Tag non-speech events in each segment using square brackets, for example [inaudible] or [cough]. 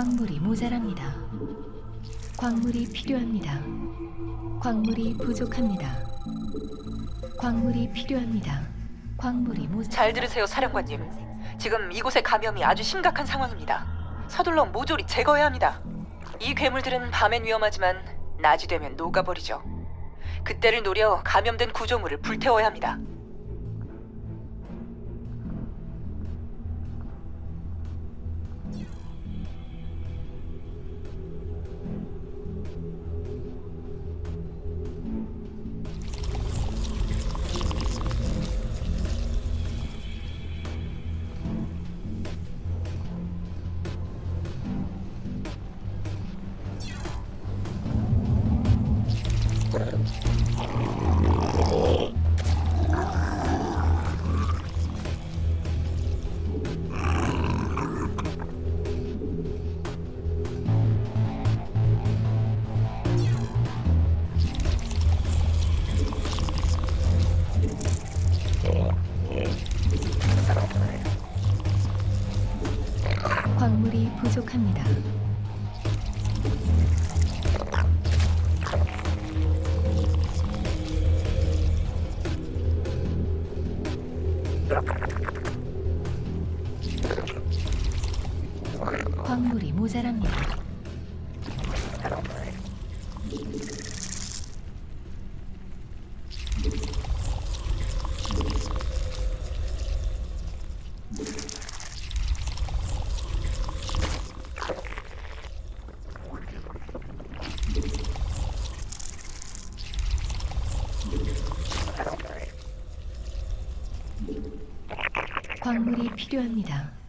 광물이 모자랍니다. 광물이 필요합니다. 광물이 부족합니다. 광물이 필요합니다. 광물이 모자. 잘 들으세요, 사령관님. 지금 이곳의 감염이 아주 심각한 상황입니다. 서둘러 모조리 제거해야 합니다. 이 괴물들은 밤엔 위험하지만 낮이 되면 녹아버리죠. 그때를 노려 감염된 구조물을 불태워야 합니다. 광물이 필요합니다.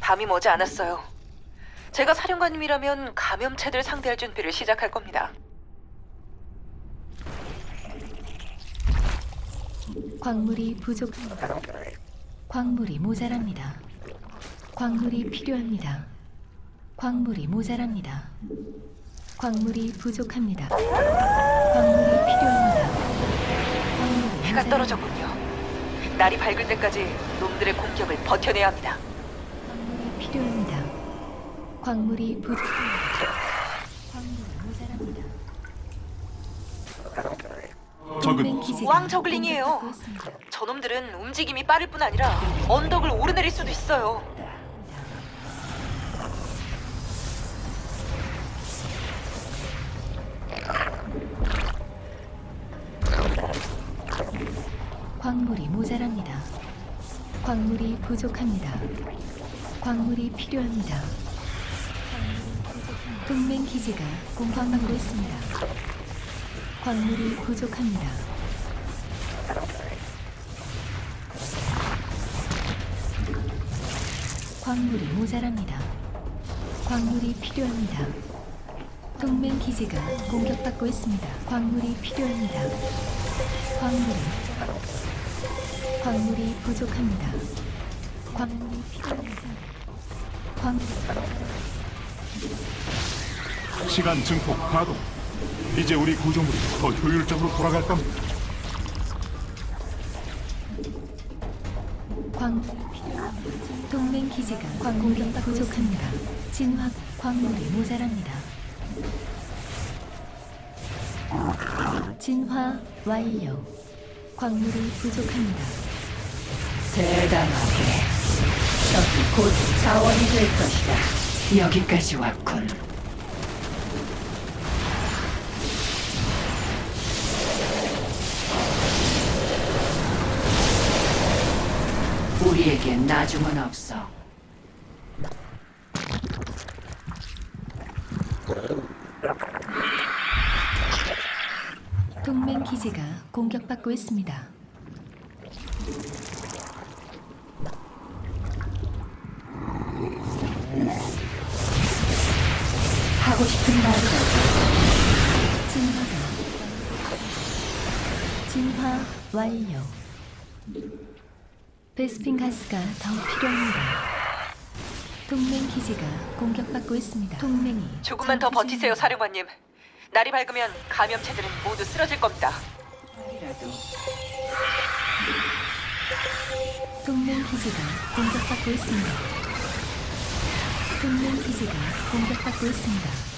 밤이 머지 않았어요. 제가 사령관님이라면 감염체들 상대할 준비를 시작할 겁니다. 광물이 부족합니다. 광물이 모자랍니다. 광물이 필요합니다. 광물이 모자랍니다. 광물이 부족합니다. 광물이 필요합니다. 해가. 떨어졌군요. 날이 밝을 때까지 놈들의 공격을 버텨내야 합니다. 광물이 필요합니다. 광물이 부족합니다. 광물이 모자랍니다. 동맹 기지가 왕 저글링이에요. 공격받고 있습니다. 저놈들은 움직임이 빠를 뿐 아니라 언덕을 오르내릴 수도 있어요. 광물이 모자랍니다. 광물이 부족합니다. 광물이 필요합니다. 동맹 기지가 공격받고 있습니다. 광물이 부족합니다. 광물이 모자랍니다. 광물이 필요합니다. 동맹 기지가 공격받고 있습니다. 광물이 필요합니다. 광물이 광물이 부족합니다. 광물이 필요합니다. 광 시간 증폭 가동. 이제 우리 구조물이 더 효율적으로 돌아갈 겁니다. 광 동맹 기지가 광물이 부족합니다. 진화 광물이 모자랍니다. 진화 완료. 광물이 부족합니다. 대담하게. 저기 곧 자원이 될 것이다. 여기까지 왔군. 우리에겐 나중은 없어. 동맹 기지가 공격받고 있습니다. 완료. 베스핀 가스가 더 필요합니다. 동맹 기지가 공격받고 있습니다. 동맹이 조금만 더 버티세요. 사령관님. 날이 밝으면 감염체들은 모두 쓰러질 겁니다. 동맹 기지가 공격받고 있습니다. 동맹 기지가 공격받고 있습니다.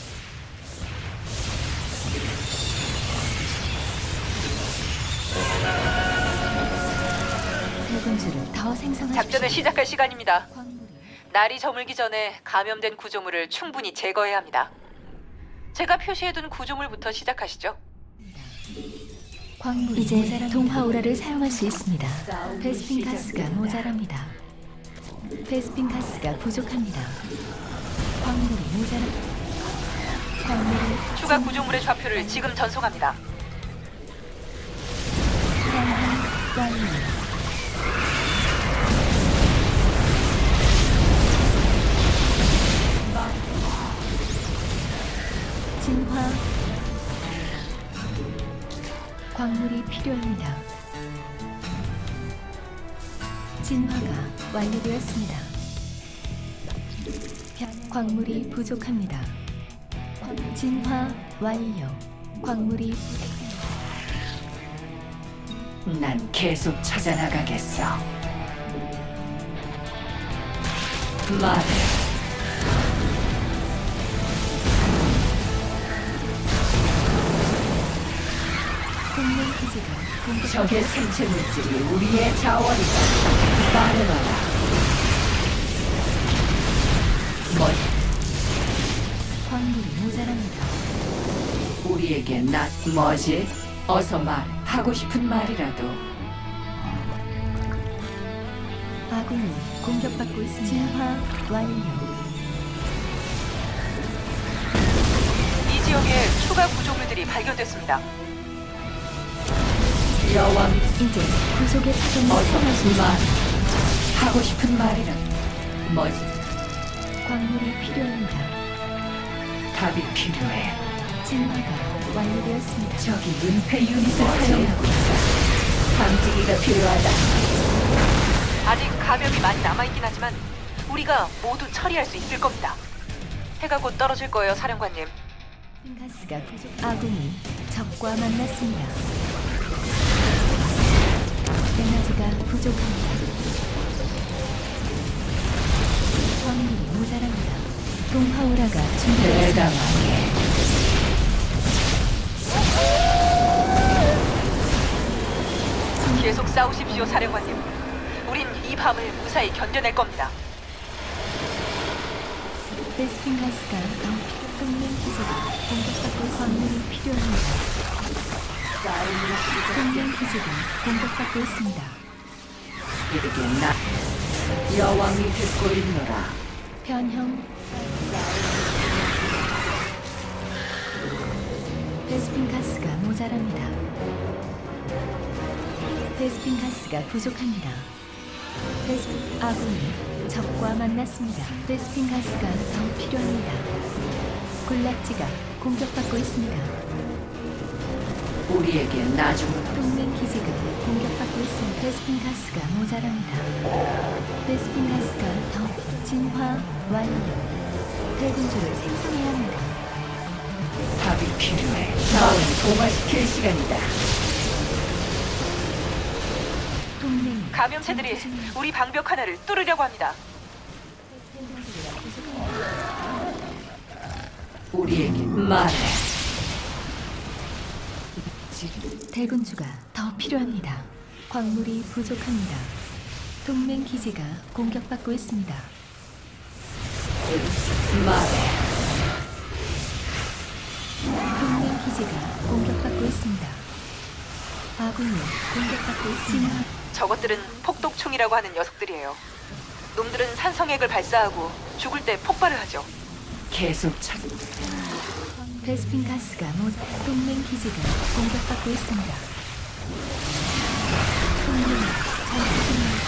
대군주를 더 생성하십시오. 작전을 시작할 시간입니다. 광물이 날이 저물기 전에 감염된 구조물을 충분히 제거해야 합니다. 제가 표시해둔 구조물부터 시작하시죠. 광물이 이제 동화 오라를 사용할 수 있습니다. 베스핀 가스가 모자랍니다. 베스핀 가스가 부족합니다. 광물이 모자라. 광물이 추가 구조물의 좌표를 지금 전송합니다. 향한 광물이 필요합니다. 진화가 완료되었습니다. 변- 광물이 부족합니다. 진화 완료. 광물이 난 계속 찾아나가겠어. 말해. 기지가 공격 적의 생체 물질이 우리의 자원이다. 말해봐라. 뭐, 광물이 모자랍니다. 우리에게 나 뭐지? 어서 말. 하고 싶은 말이라도 아군이 공격받고 있습니다. 진화 완료. 이 지역에 추가 구조물들이 발견됐습니다. 여왕 이제 구속의 파동을 어서 말. 있습니다. 하고 싶은 말이라도 뭐지? 광물이 필요합니다. 답이 필요해. 진화가 완료되었습니다. 저기 은폐 유닛을 사용하고 있다. 감지기가 필요하다. 아직 감염이 많이 남아있긴 하지만 우리가 모두 처리할 수 있을 겁니다. 해가 곧 떨어질 거예요, 사령관님. 가스가 부족. 아군이 적과 만났습니다. 에너지가 부족합니다. 광물이 모자랍니다. 동화오라가 준비되었습니다. 대담하게. 계속 싸우십시오, 사령관님. 우린 이 밤을 무사히 견뎌낼 겁니다. 베스핀 가스가 더. 동맹 기지가 공격받고 광물이 필요합니다. 동맹 기지가 공격받고 있습니다. 이렇게 나 여왕이 듣고 있노라. 변형 베스핀 가스가 모자랍니다. 베스핀 가스가 부족합니다. 베스핀 아군이 적과 만났습니다. 베스핀 가스가 더 필요합니다. 군락지가 공격받고 있습니다. 우리에게 나중 동맹 기지가 공격받고 있습니다. 베스핀 가스가 모자랍니다. 베스핀 가스가 더 진화 완료. 대군주를 생성해야 합니다. 답이 필요해. 다음 도마시킬 시간이다. 동맹이 감염체들이. 우리 방벽 하나를 뚫으려고 합니다. 우리에게 말해. 지금 대군주가 더 필요합니다. 광물이 부족합니다. 동맹 기지가 공격받고 있습니다. 말해. 동맹 기지가 공격받고 있습니다. 아군이 공격받고 있습니다. 저것들은 폭독충이라고 하는 녀석들이에요. 놈들은 산성액을 발사하고 죽을 때 폭발을 하죠. 계속 찾. 베스핀 가스가 모자. 동맹 기지가 공격받고 있습니다. 동맹이 전투 중입니다.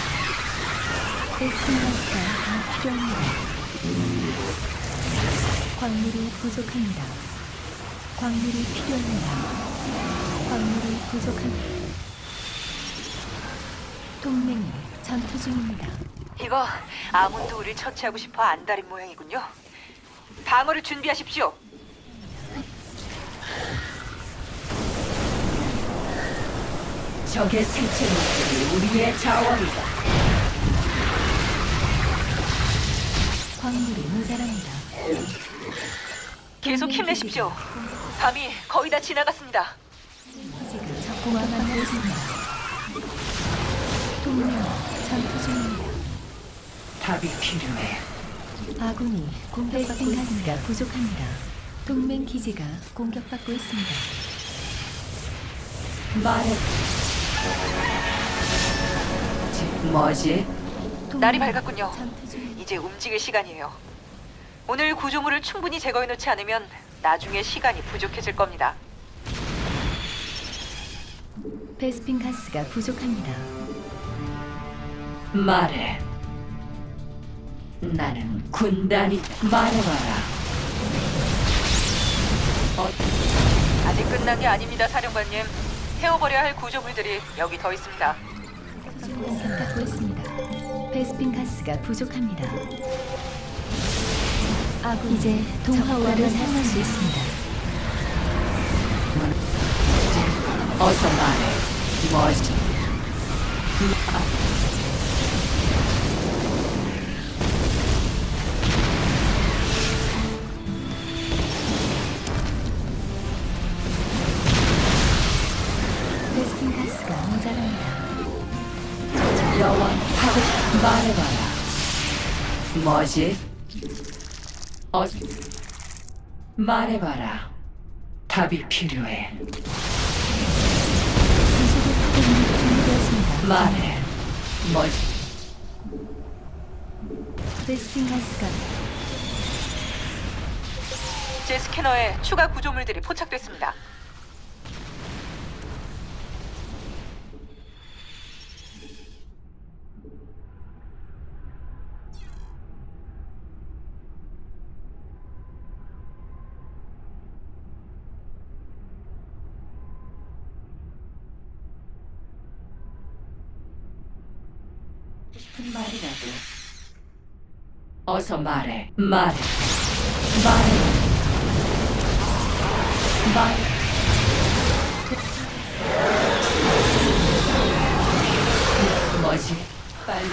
베스핀 가스가 더 필요합니다. 광물이 부족합니다. 광물이 필요합니다. 광물이 부족합니다. 동맹이 전투 중입니다. 이거 아몬도 우리를 처치하고 싶어 안달인 모양이군요. 방어를 준비하십시오. 적의 생체물들이 우리의 자원이다. 광물이 모자랍니다. 계속 힘내십시오. 밤이 거의 다 지나갔습니다. 적공화 만고 있습니다. 동맹이 전투 중입니다. 답이 필요해. 아군이 공격받고 있습니다. 부족합니다. 동맹 기지가 공격받고 있습니다. 말해. 지- 뭐지? 날이 밝았군요. 이제 움직일 시간이에요. 오늘 구조물을 충분히 제거해 놓지 않으면 나중에 시간이 부족해질 겁니다. 베스핀 가스가 부족합니다. 말해. 나는 군단이 말해봐라. 어, 아직 끝난 게 아닙니다, 사령관님. 태워버려야 할 구조물들이 여기 더 있습니다. 있습니다. 베스핀 가스가 부족합니다. 아군 이제 동화오라를 사용할 수 있습니다. 어서 말해. 뭐지? 베 뭐지? 어, 말해봐라. 답이 필요해. 말해. 뭐지? 제 스캐너에 추가 구조물들이 포착됐습니다. 싶은 말이라도. 어서 말해. 말해. 말해. 말해. 뭐지? 빨리.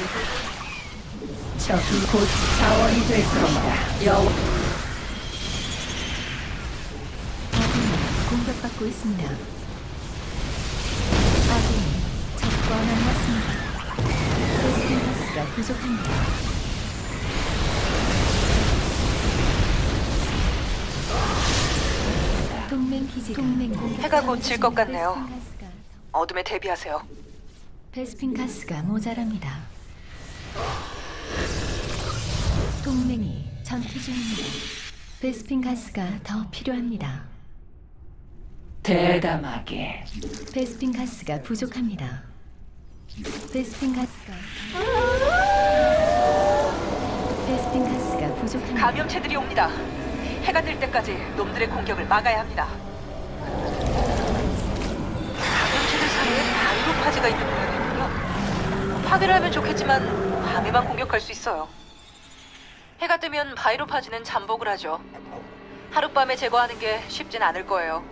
적이 곧 자원이 될. 여왕. 아군이 공격받고 있습니다. 아군이 적과 만났습니다. 부족합니다. 동맹 기지가 동맹 공격 해가 곧 질 것 같네요. 베스핀 가스가 어둠에 대비하세요. 베스핀 가스가 모자랍니다. 동맹이 전투 중입니다. 베스핀 가스가 더 필요합니다. 대담하게. 베스핀 가스가 부족합니다. 베스핀 가스가 부족합니다. 감염체들이 옵니다. 해가 뜰 때까지 놈들의 공격을 막아야 합니다. 감염체들 사이에 바이로파즈가 있는 모양이군요. 파괴를 하면 좋겠지만 밤에만 공격할 수 있어요. 해가 뜨면 바이로파즈는 잠복을 하죠. 하룻밤에 제거하는 게 쉽진 않을 거예요.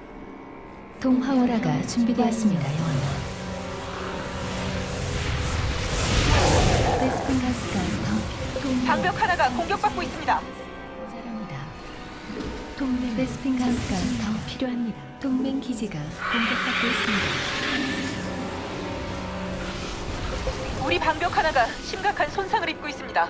동화오라가 준비되었습니다. 여왕. 방벽 하나가 공격받고 있습니다. 모자랍니다. 동맹 베스핀 가스가 더 필요합니다. 동맹 기지가 공격받고 있습니다. 우리 방벽 하나가 심각한 손상을 입고 있습니다.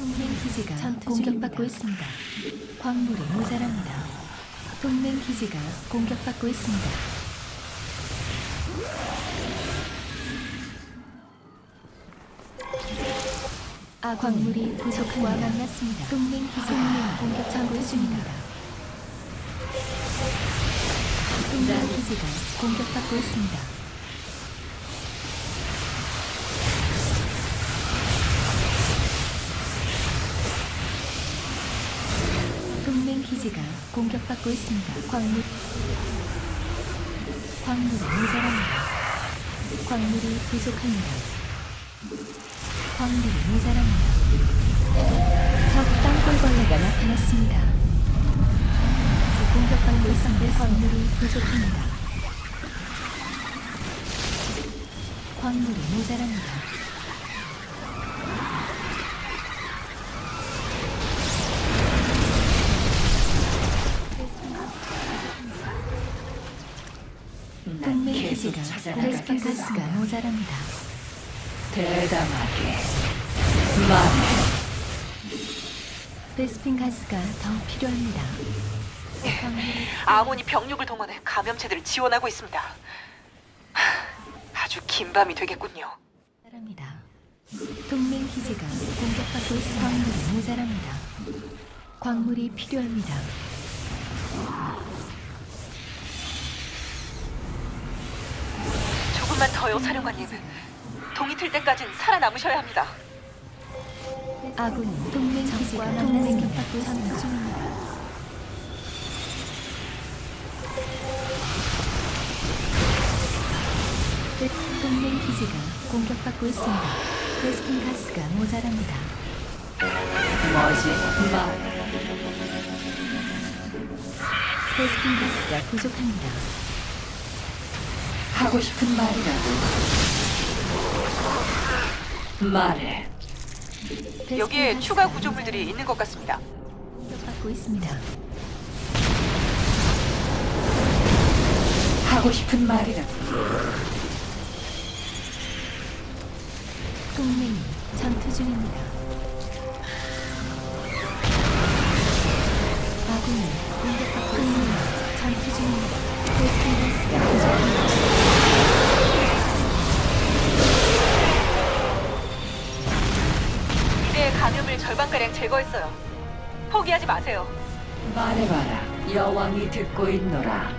동맹 기지가 공격받고 있습니다. 광물이 모자랍니다. 동맹 기지가 공격받고 있습니다. 아 광물이 부족과 만났습니다. 동맹 기지가 공격받고 있습니다. 동맹 기지가 공격받고 있습니다. 공격받고 있습니다. 광물 광물이 모자랍니다. 광물이 부족합니다. 광물이 모자랍니다. 적 땅굴벌레가 나타났습니다. 공격받고 있습니다. 광물이 부족합니다. 광물이 모자랍니다. 동맹 계속 기지가 찾아나가겠어. 레스폰 가스가 모자랍니다. 대담하게 말해. 베스핀 가스가 더 필요합니다. 아몬이 병력을 동원해 감염체들을 지원하고 있습니다. 하, 아주 긴 밤이 되겠군요. 모자랍니다. 동맹 기지가 공격받고 있습니다. 광물이 모자랍니다. 광물이 필요합니다. 조금만 더요, 사령관님. 동이 틀 때까진 살아남으셔야 합니다. 아군이 동맹 기지가 동맹이 받고 있습니다. 동맹 기지가 공격받고 있습니다. 베스핀 가스가 모자랍니다. 뭐지? 말해. 베스핀 가스가 부족합니다. 하고 싶은 말이라도. 말해. 여기에 추가 구조물들이 있는 것 같습니다. 공격받고 있습니다. 하고 싶은 말이라도. 동맹이 전투 중입니다. 아군이 공격받고 있습니다. 전투 중입니다. 절반가량 제거했어요. 포기하지 마세요. 말해봐라. 여왕이 듣고 있노라.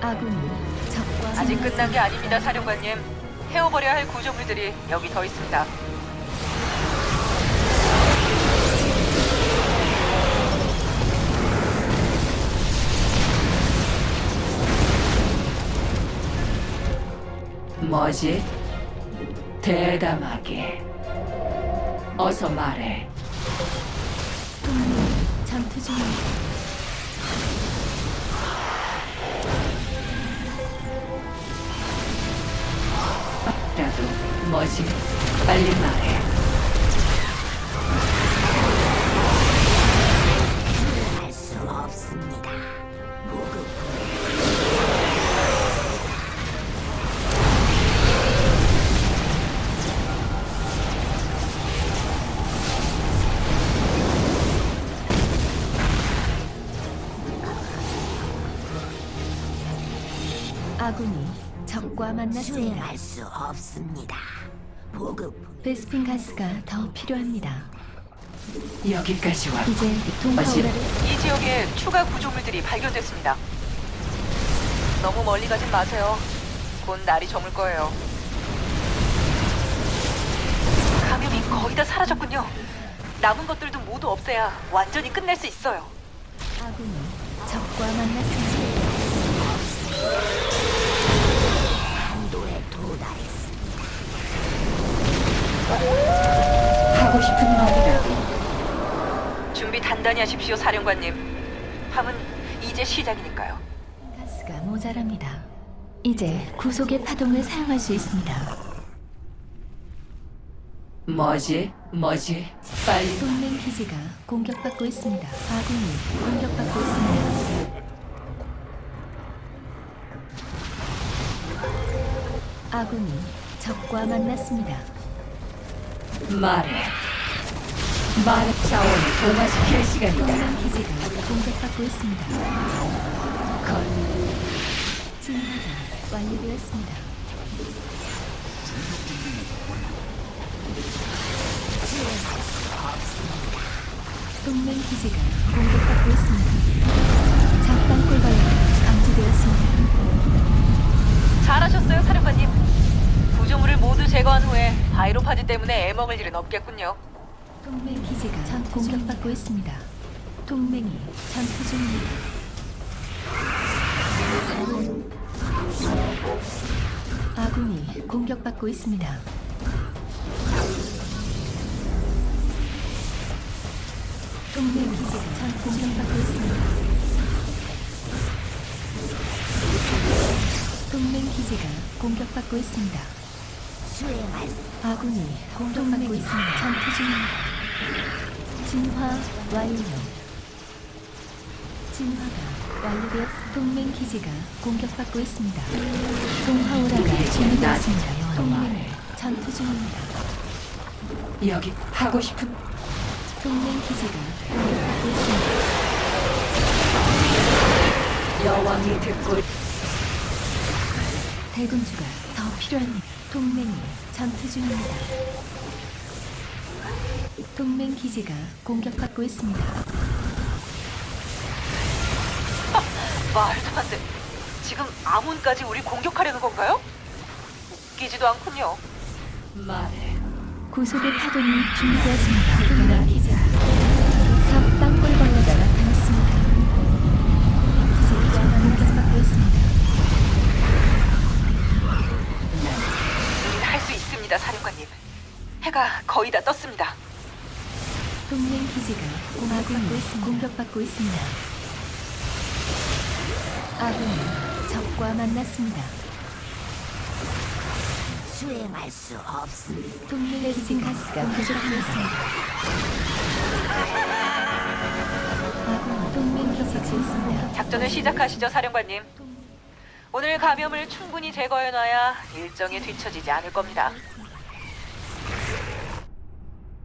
아군이 적과 아직. 끝난 게 아닙니다, 사령관님. 헤어버려야 할 구조물들이 여기 더 있습니다. 뭐지? 대담하게. 어서 말해. 동맹이 전투 중입니다. 라도 뭐지? 빨리 말해. 적과 만났습니다. 수행할 수 없습니다. 보급 베스핀 가스가 더 필요합니다. 여기까지 왔. 이제 동파우라를 이 지역에 추가 구조물들이 발견됐습니다. 너무 멀리 가진 마세요. 곧 날이 저물 거예요. 감염이 거의 다 사라졌군요. 남은 것들도 모두 없애야 완전히 끝낼 수 있어요. 아군이 적과 만났습니다. 하고 싶은 말이라도. 준비 단단히 하십시오, 사령관님. 밤은 이제 시작이니까요. 가스가 모자랍니다. 이제 구속의 파동을 사용할 수 있습니다. 뭐지? 뭐지? 빨리 동맹 기지가 공격받고 있습니다. 아군이 공격받고 있습니다. 아군이 적과 만났습니다. 말해. 많은 자원을 동화시킬 시간이다. 기지가 공격받고 있습니다. 건 진화가 완료되었습니다. 동맹 기지가 공격받고 있습니다. 작당 꿀벌레가 감지되었습니다. 잘하셨어요, 사령관님. 구조물을 모두 제거한 후에 바이로파즈 때문에 애먹을 일은 없겠군요. 동맹 기지가 전 공격받고 있습니다. 동맹이 전투 중입니다. 아군이 공격받고 있습니다. 동맹 기지가 전 공격받고 있습니다. 동맹 기지가 공격받고 있습니다. 수행할 아군이 공격받고 있습니다. 전투 중입니다. 진화 완료. 진화가 완료되었. 동맹 기지가 공격받고 있습니다. 동화오라가 준비되었습니다. 동맹 전투 중입니다. 여기 하고 싶은 동맹 기지가 공격받고 있습니다. 여왕이 듣고 대군주가 더 필요합니다. 동맹이 전투 중입니다. 동맹 기지가 공격받고 있습니다. [laughs] 말도 안 돼. 지금 아몬까지 우리 공격하려는 건가요? 웃기지도 않군요. 말해. 구속의 파동이 준비되었습니다. 있습니다, 사령관님. 해가 거의 다 떴습니다. 동맹 기지가 공격받고 있습니다. 공격받고 있습니다. 아군이 적과 만났습니다. 수행할 수 없습니다. 동맹 기지 가스가 부족합니다. 아군 동맹 기지가 있습니다. 작전을 시작하시죠, 사령관님. 오늘 감염을 충분히 제거해놔야 일정에 뒤처지지 않을 겁니다.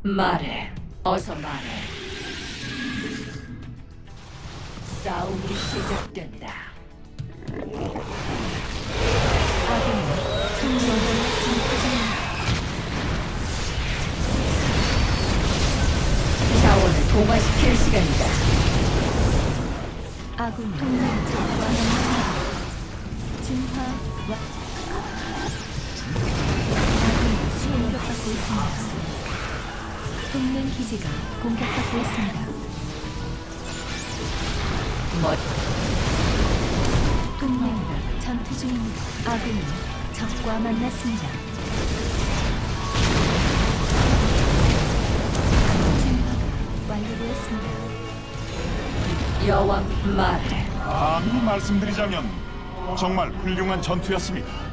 말해. 어서 말해. 싸움이 시작된다. 자원을 동화시킬 시간이다. 아군 동맹 만났습니다. 진화 와 아군이 공격받고 있습니다. 동맹 기지가 공격받고 있습니다. 뭐 동맹이 전투 중입니다. 아군이 적과 만났습니다. 진화가 완료되었습니다. 여왕 말해. 감히 말씀드리자면 정말 훌륭한 전투였습니다.